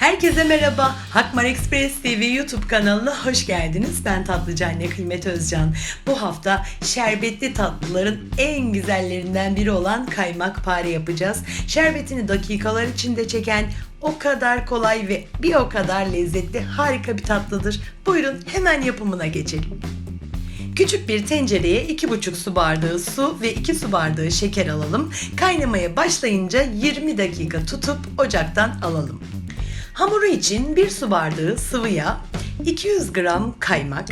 Herkese merhaba. Hakmar Express TV YouTube kanalına hoş geldiniz. Ben tatlıcı anne Kıymet Özcan. Bu hafta şerbetli tatlıların en güzellerinden biri olan kaymak pare yapacağız. Şerbetini dakikalar içinde çeken o kadar kolay ve bir o kadar lezzetli harika bir tatlıdır. Buyurun hemen yapımına geçelim. Küçük bir tencereye 2,5 su bardağı su ve 2 su bardağı şeker alalım. Kaynamaya başlayınca 20 dakika tutup ocaktan alalım. Hamuru için 1 su bardağı sıvı yağ, 200 gram kaymak,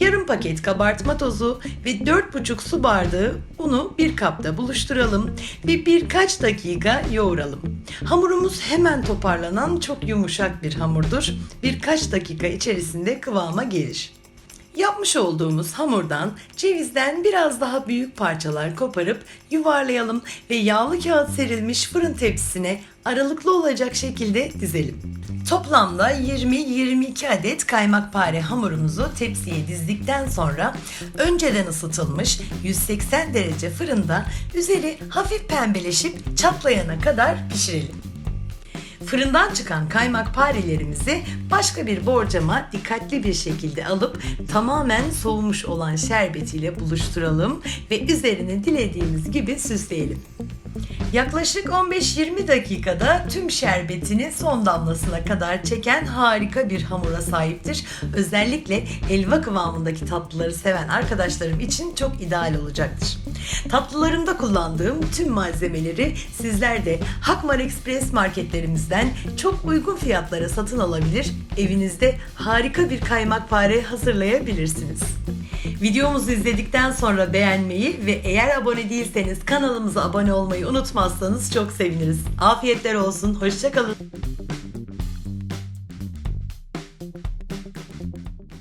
yarım paket kabartma tozu ve 4,5 su bardağı unu bir kapta buluşturalım ve birkaç dakika yoğuralım. Hamurumuz hemen toparlanan çok yumuşak bir hamurdur. Birkaç dakika içerisinde kıvama gelir. Yapmış olduğumuz hamurdan cevizden biraz daha büyük parçalar koparıp yuvarlayalım ve yağlı kağıt serilmiş fırın tepsisine aralıklı olacak şekilde dizelim. Toplamda 20-22 adet kaymakpare hamurumuzu tepsiye dizdikten sonra önceden ısıtılmış 180 derece fırında üzeri hafif pembeleşip çatlayana kadar pişirelim. Fırından çıkan kaymak parelerimizi başka bir borcama dikkatli bir şekilde alıp tamamen soğumuş olan şerbetiyle buluşturalım ve üzerine dilediğimiz gibi süsleyelim. Yaklaşık 15-20 dakikada tüm şerbetini son damlasına kadar çeken harika bir hamura sahiptir. Özellikle helva kıvamındaki tatlıları seven arkadaşlarım için çok ideal olacaktır. Tatlılarımda kullandığım tüm malzemeleri sizler de Hakmar Express marketlerimizden çok uygun fiyatlara satın alabilir, evinizde harika bir kaymakpare hazırlayabilirsiniz. Videomuzu izledikten sonra beğenmeyi ve eğer abone değilseniz kanalımıza abone olmayı unutmazsanız çok seviniriz. Afiyetler olsun, hoşçakalın.